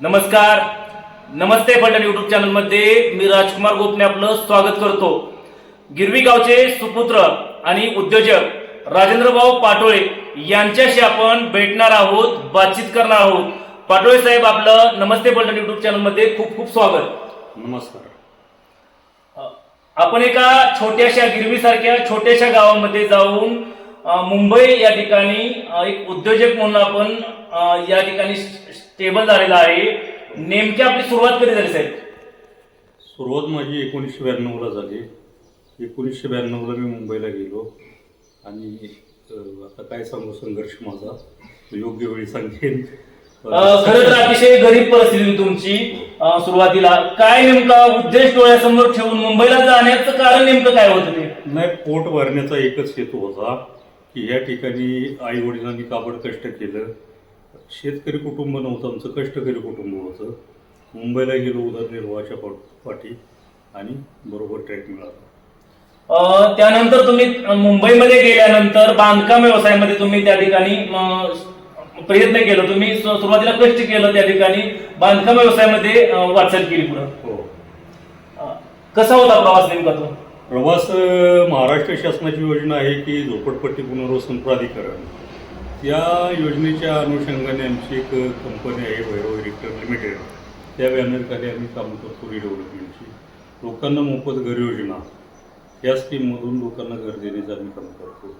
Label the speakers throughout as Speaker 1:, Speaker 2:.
Speaker 1: नमस्कार. नमस्ते पलटण युट्यूब चॅनलमध्ये मी राजकुमार गोपने आपलं स्वागत करतो. गिरवी गावचे सुपुत्र आणि उद्योजक राजेंद्रभाऊ पाटोळे यांच्याशी आपण भेटणार आहोत बातचीत करणार आहोत. पाटोळे साहेब आपलं नमस्ते पलटण युट्यूब चॅनलमध्ये खूप खूप स्वागत.
Speaker 2: नमस्कार.
Speaker 1: आपण एका छोट्याशा गिरवीसारख्या छोट्याशा गावामध्ये जाऊन मुंबई या ठिकाणी एक उद्योजक म्हणून आपण या ठिकाणी स्टेबल झालेला आहे. नेमकी आपली सुरुवात कधी झाली साहेब?
Speaker 2: सुरुवात माझी एकोणीसशे ब्याण्णवला झाली. एकोणीसशे ब्याण्णवला मी मुंबईला गेलो. आणि आता काय सांगू संघर्ष माझा. योग्य वेळी सांगेन.
Speaker 1: खरं तर अतिशय गरीब परिस्थिती तुमची सुरुवातीला. काय नेमका उद्देश डोळ्यासमोर ठेवून मुंबईला जाण्याचं कारण नेमकं काय होतं ते?
Speaker 2: नाही पोट भरण्याचा एकच हेतू होता. की या ठिकाणी आई वडिलांनी काबड कष्ट केलं? शेतकरी कुटुंब नव्हतं आमचं कष्टकरी कुटुंब होतं. मुंबईला गेलो उदरनिर्वाहाच्या पाठ- आणि बरोबर ट्रॅक मिळाला.
Speaker 1: त्यानंतर तुम्ही मुंबईमध्ये गेल्यानंतर बांधकाम व्यवसायामध्ये तुम्ही त्या ठिकाणी प्रयत्न केला. तुम्ही सुरुवातीला कष्ट केलं त्या ठिकाणी बांधकाम व्यवसायामध्ये वाटचाल केली पुढं.
Speaker 2: हो.
Speaker 1: कसा होता प्रवास नेमका तो?
Speaker 2: प्रवास महाराष्ट्र शासनाची योजना आहे की झोपडपट्टी पुनर्वसन प्राधिकरण या योजनेच्या अनुषंगाने आमची एक कंपनी आहे वैभव इलेक्ट्रिक लिमिटेड त्या बॅनरखाली आम्ही काम करतो रिडेव्हलपमेंटची लोकांना मोफत घर योजना. या स्कीममधून लोकांना घर देण्याचं आम्ही काम करतो.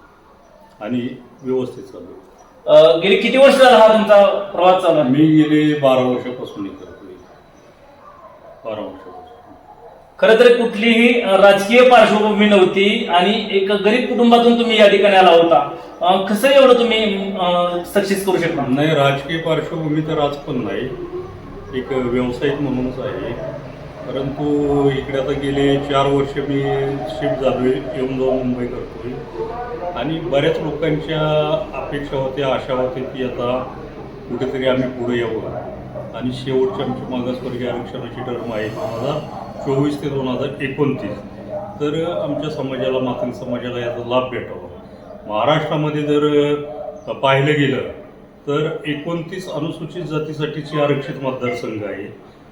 Speaker 2: आणि व्यवस्थित चालू
Speaker 1: गेली किती वर्ष झाला हा तुमचा प्रवास चालू?
Speaker 2: मी गेले बारा वर्षापासून करतोय बारा वर्षापासून.
Speaker 1: खरं तर कुठलीही राजकीय पार्श्वभूमी नव्हती आणि एक गरीब कुटुंबातून तुम्ही या ठिकाणी आला होता. कसं एवढं तुम्ही सक्सेस करू शकता?
Speaker 2: नाही राजकीय पार्श्वभूमी तर आज पण नाही. एक व्यावसायिक म्हणूनच आहे. परंतु इकडे आता गेले चार वर्ष मी शिफ्ट झालोय येऊन जाऊन मुंबई करतोय. आणि बऱ्याच लोकांच्या अपेक्षा होत्या आशा होत्या की आता कुठेतरी आम्ही पुढे यावं. आणि शेवटच्या आमची मागासवर्गीय आरक्षणाची टर्म आहे. दोन हजार चोवीस ते दोन हजार एकोणतीस. तर आमच्या समाजाला मातंग समाजाला याचा लाभ भेटावा. महाराष्ट्रामध्ये जर पाहिलं गेलं तर एकोणतीस अनुसूचित जातीसाठीची आरक्षित मतदारसंघ आहे.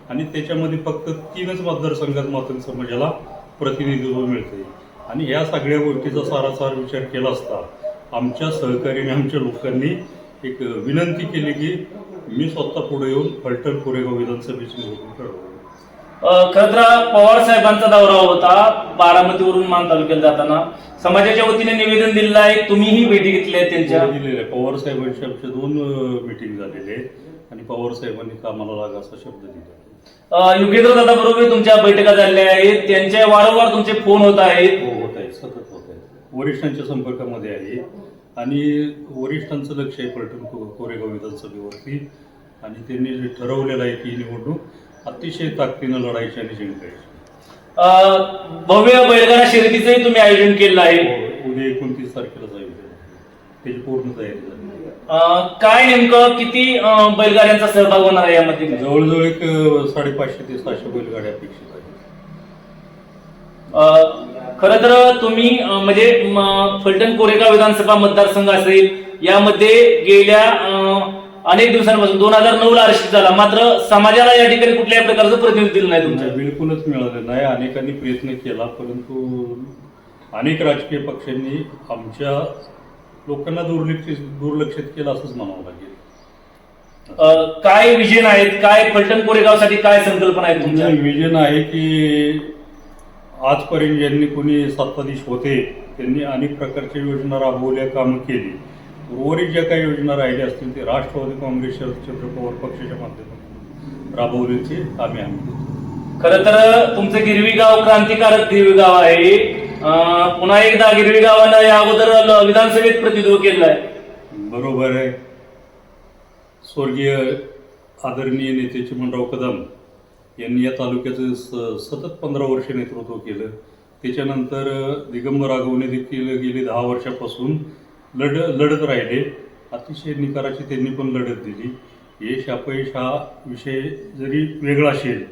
Speaker 2: आणि त्याच्यामध्ये फक्त तीनच मतदारसंघात मातंग समाजाला प्रतिनिधित्व मिळते आणि या सगळ्या गोष्टीचा सारासार विचार केला असता आमच्या सहकार्याने आमच्या लोकांनी एक विनंती केली की मी स्वतः पुढे येऊन फलटण कोरेगाव विधानसभेची निवडणूक लढवतो
Speaker 1: खरं तर हा पवार साहेबांचा दौरा होता बारामतीवरून मान तालुक्यात जाताना. समाजाच्या वतीने निवेदन दिलेलं आहे तुम्हीही भेटी घेतल्या आहेत त्यांच्या.
Speaker 2: आहे. पवार साहेबांशी आमचे दोन मिटिंग झालेले आणि पवार साहेबांनी कामाला लागा असा शब्द दिला
Speaker 1: युगेंद्र दादा बरोबर तुमच्या बैठका झालेल्या आहेत. त्यांच्या वारंवार तुमचे फोन होत आहेत.
Speaker 2: हो होत आहे सतत होत आहे वरिष्ठांच्या संपर्कामध्ये आहे. आणि वरिष्ठांचं लक्ष आहे को- कोरेगाव विधानसभेवरती. आणि त्यांनी ठरवलेलं आहे की ही निवडणूक अतिशय ताकदीनं लढायची आणि जिंकायची.
Speaker 1: भव्य बैलगाडा शर्यतीचंही तुम्ही आयोजन केलेलं आहे.
Speaker 2: हो, उद्या एकोणतीस तारखेला जाईल त्याची पूर्ण तयारी झाली.
Speaker 1: काय नेमकं किती बैलगाड्यांचा सहभाग होणार आहे यामध्ये?
Speaker 2: जवळजवळ एक साडेपाचशे ते सहाशे बैलगाड्या अपेक्षित आहेत.
Speaker 1: अ, खरं तर तुम्ही म्हणजे फलटण कोरेगाव विधानसभा मतदारसंघ असेल यामध्ये गेल्या अनेक दिवसांपासून दोन हजार नऊ ला आरक्षित झाला. मात्र समाजाला या ठिकाणी कुठल्याही प्रकारचं प्रतिनिधित्व दिलं नाही तुमच्या.
Speaker 2: बिलकुलच मिळालं नाही. अनेकांनी प्रयत्न केला परंतु अनेक राजकीय पक्षांनी आमच्या लोकांना दुर्लक्षित दुर्लक्षित केलं असंच म्हणावं लागेल.
Speaker 1: काय विजन आहेत? काय फलटण कोरेगावसाठी काय संकल्पना आहेत तुमच्या?
Speaker 2: तुमचं विजन आहे की आजपर्यंत ज्यांनी कोणी सत्ताधीश होते त्यांनी अनेक प्रकारच्या योजना राबवल्या कामं केली. उर्वरित ज्या काही योजना राहिल्या असतील ते राष्ट्रवादी काँग्रेस शरदचंद्र पवार पक्षाच्या माध्यमातून राबवल्याची आम्ही आम्ही.
Speaker 1: खरं तर तुमचं गिरवी गाव क्रांतिकारक गिरवी गाव आहे पुन्हा एकदा गिरवी गावानं या अगोदर विधानसभेत प्रतिनिधित्व केलं आहे
Speaker 2: बरोबर आहे. स्वर्गीय आदरणीय नेते चिमणराव कदम यांनी या तालुक्याचं स सतत पंधरा वर्ष नेतृत्व केलं. त्याच्यानंतर दिगंबर राघवने देखील गेली दहा वर्षापासून लढ लढत राहिले. अतिशय निकाराची त्यांनी पण लढत दिली. यश अपयश हा विषय जरी वेगळा असेल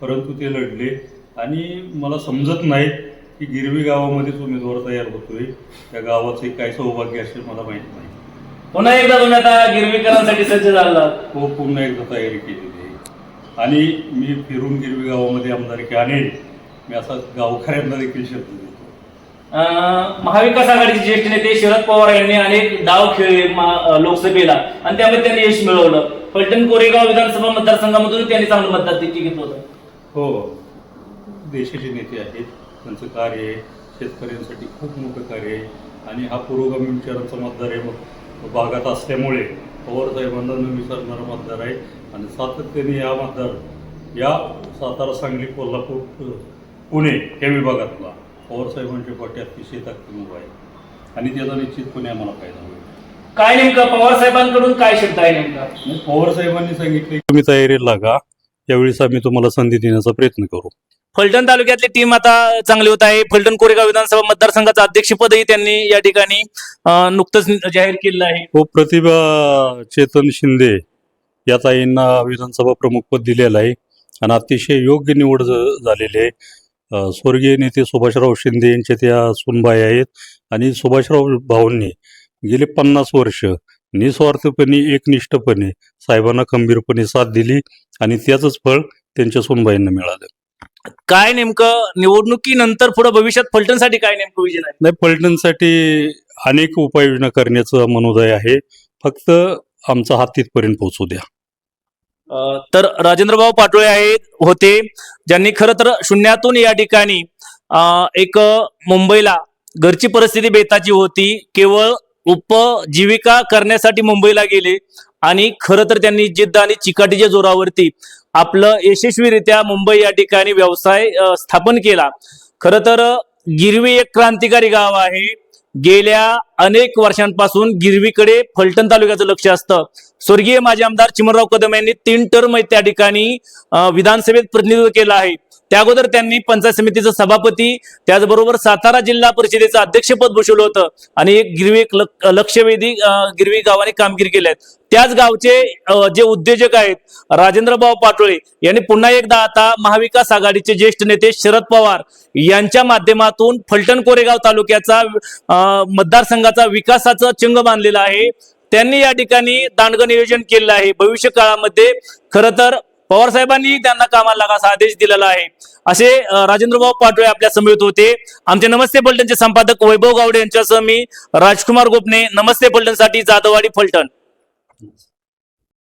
Speaker 2: परंतु ते लढले. आणि मला समजत नाही की गिरवी गावामध्येच उमेदवार तयार होतोय. त्या गावाचे काय सौभाग्य असेल मला माहीत नाही.
Speaker 1: पुन्हा एकदा तुम्ही आता गिरवीकरांसाठी सज्ज झाला
Speaker 2: हो पुन्हा एकदा तयारी केलेली आहे. आणि मी फिरून गिरवी गावामध्ये आमदारकी आणेल मी असा गावकऱ्यांना देखील शब्द देतो.
Speaker 1: महाविकास आघाडीचे ज्येष्ठ नेते शरद पवार यांनी अनेक डाव खेळले मा- लोकसभेला. आणि त्यामध्ये त्यांनी यश मिळवलं. फलटण कोरेगाव विधानसभा मतदारसंघामधून त्यांनी चांगलं मतदार देखील घेतलं होतं.
Speaker 2: हो. देशाचे नेते आहेत. त्यांचं कार्य शेतकऱ्यांसाठी खूप मोठं कार्य आहे. आणि हा पुरोगामी विचारांचा मतदार आहे. मग भागात असल्यामुळे पवार साहेबांना न विसरणारा मतदार आहे. आणि सातत्याने या मतदार या सातारा सांगली कोल्हापूर पुणे या विभागातला. पवार साहेबांच्या पाठी अतिशय ताकदीमुळे आहे. आणि त्याचा निश्चितपणे आम्हाला फायदा होईल.
Speaker 1: काय नेमकं? पवार साहेबांकडून काय शब्द आहे नेमका?
Speaker 2: मग पवार साहेबांनी सांगितले तुम्ही तयारीला लागा. यावेळेस आम्ही तुम्हाला संधी देण्याचा प्रयत्न करू.
Speaker 1: फलटण तालुक्यातली टीम आता चांगली होत आहे. फलटण कोरेगाव विधानसभा मतदारसंघाचं अध्यक्षपदही त्यांनी या ठिकाणी अं, नुकतंच जाहीर केलं आहे.
Speaker 2: हो प्रतिभा चेतन शिंदे या ताईंना विधानसभा प्रमुख पद दिलेलं आहे. आणि अतिशय योग्य निवड ज- झालेली आहे. स्वर्गीय नेते सुभाषराव शिंदे यांच्या त्या सुनबाई आहेत आणि सुभाषराव भाऊंनी गेले पन्नास वर्ष निस्वार्थपणे एकनिष्ठपणे साहेबांना खंबीरपणे साथ दिली आणि त्याचंच फळ त्यांच्या सुनबाईंना मिळालं.
Speaker 1: काय नेमकं निवडणुकीनंतर पुढे भविष्यात फलटणसाठी काय नेमकं विजन आहे?
Speaker 2: नाही पलटणसाठी अनेक उपाययोजना करण्याचं मनोदय आहे. फक्त आमचा हात तिथपर्यंत पोहोचू द्या.
Speaker 1: तर राजेंद्रभाऊ पाटोळे आहेत होते. ज्यांनी खरं तर शून्यातून या ठिकाणी एक मुंबईला घरची परिस्थिती बेताची होती. केवळ उपजीविका करण्यासाठी मुंबईला गेले आणि खरं तर त्यांनी जिद्द आणि चिकाटीच्या जोरावरती आपलं यशस्वीरित्या मुंबई या ठिकाणी व्यवसाय स्थापन केला. खरं तर गिरवी एक क्रांतिकारी गाव आहे. गेल्या अनेक वर्षांपासून गिरवीकडे फलटण तालुक्याचं लक्ष असतं. स्वर्गीय माजी आमदार चिमनराव कदम यांनी तीन टर्म त्या ठिकाणी विधानसभेत प्रतिनिधित्व केलं आहे. त्या अगोदर त्यांनी पंचायत समितीचं सभापती त्याचबरोबर सातारा जिल्हा परिषदेचं अध्यक्षपद भूषवलं होतं आणि एक गिरवी एक लक्षवेधी गिरवी गावाने कामगिरी केली आहे. त्याच गावचे जे उद्योजक आहेत राजेंद्रभाऊ पाटोळे यांनी पुन्हा एकदा आता महाविकास आघाडीचे ज्येष्ठ नेते शरद पवार यांच्या माध्यमातून फलटण कोरेगाव तालुक्याचा मतदारसंघाचा विकासाचं चिंग बांधलेला आहे. त्यांनी या ठिकाणी दांडगं नियोजन केलेलं आहे. भविष्य काळामध्ये खरं तर पवार साहेबांनी त्यांना कामाला लागा असा आदेश दिलेला आहे. असे राजेंद्रभाऊ पाटोळे आपल्या समेत होते. आमचे नमस्ते फलटणचे संपादक वैभव गावडे यांच्यासह मी राजकुमार गोपने नमस्ते फलटणसाठी जाधववाडी फलटण.